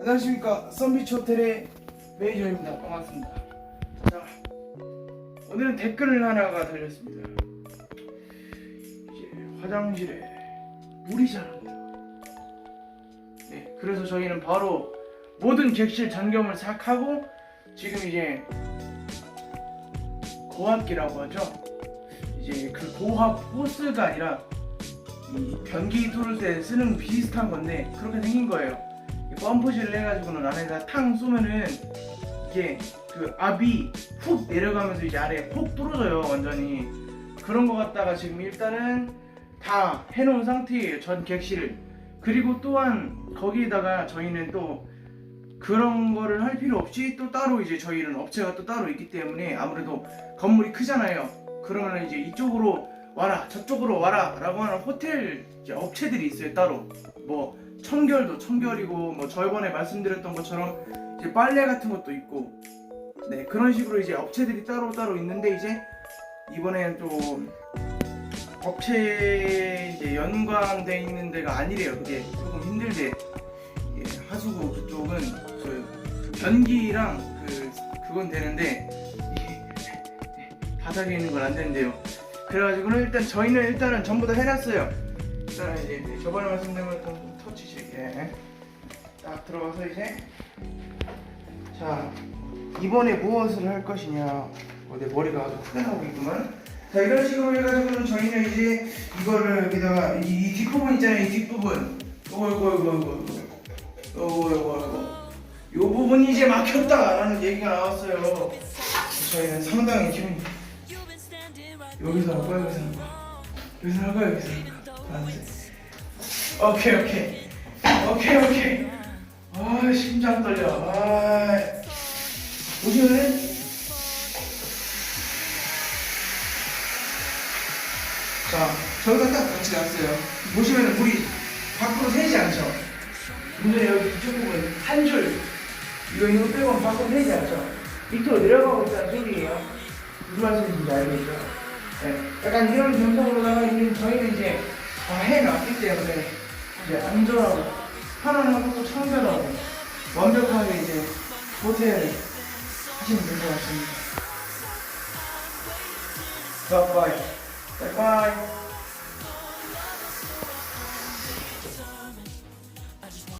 안녕하십니까. 썬비치 호텔의 매니저입니다. 반갑습니다. 자 오늘은 댓글 하나가 달렸습니다. 이제 화장실에 물이 자랍니다 네 그래서 저희는 바로 모든 객실 점검을 싹 하고 지금 이제 고압기라고 하죠? 이제 그 고압 호스가 아니라 이 변기 뚫을 때 쓰는 비슷한 건데 그렇게 생긴 거예요. 이 펌프질을 해가지고는 안에다 탕 쏘면은 이게 그 압이 훅 내려가면서 이제 아래에 폭 뚫어져요 완전히. 그런 거 갖다가 지금 일단은 다 해놓은 상태예요 전 객실을. 그리고 또한 거기에다가 저희는 또 그런 거를 할 필요 없이 또 따로 이제 저희는 업체가 또 따로 있기 때문에 아무래도 건물이 크잖아요. 그러면 이제 이쪽으로 와라 저쪽으로 와라 라고 하는 호텔 업체들이 있어요 따로. 뭐 청결도 청결이고 뭐 저번에 말씀드렸던 것처럼 이제 빨래 같은 것도 있고. 네 그런 식으로 이제 업체들이 따로 따로 있는데 이제 이번에는 좀 업체 이제 연관돼 있는 데가 아니래요. 그게 조금 힘들대 이게 하수구 그쪽은 그 변기랑 그 그건 되는데 이게 바닥에 있는 건안 된대요 그래가지고는 일단 저희는 일단은 전부 다 해놨어요. 일단은 이제 저번에 말씀드린 것처럼 터치식에 딱 들어가서 이제 자 이번에 무엇을 할 것이냐. 어, 내 머리가 아주 크게 나오고 있구만. 자 이런 식으로 해가지고는 저희는 이제 이거를 여기다가 이, 이 뒷부분 있잖아요. 이 뒷부분. 요거 요거 요거 요거 요거 요 부분이 이제 막혔다 라는 얘기가 나왔어요. 저희는 상당히 기분 여기서 할 거야 여기서 할 거야 여기서 할 거야 여기서 할 거야 알았지? 오케이 오케이. 오케이 오케이. 아 심장 떨려. 아 보시면은 자 저기가 딱 같이 났어요. 보시면은 물이 밖으로 새지 않죠? 문제 여기 이쪽 부분 한줄. 이거 이거 빼고 밖으로 새지 않죠? 밑으로 내려가고 있다는 소리예요. 무슨 말씀인지 알겠죠 네, 약간 이런 감성으로다가 이제 저희는 이제 다 해놨기 때문에 이제 안전하고 편안하고 청결하고 완벽하게 이제 호텔 하시면 될 것 같습니다. 바이바이. 바이바이.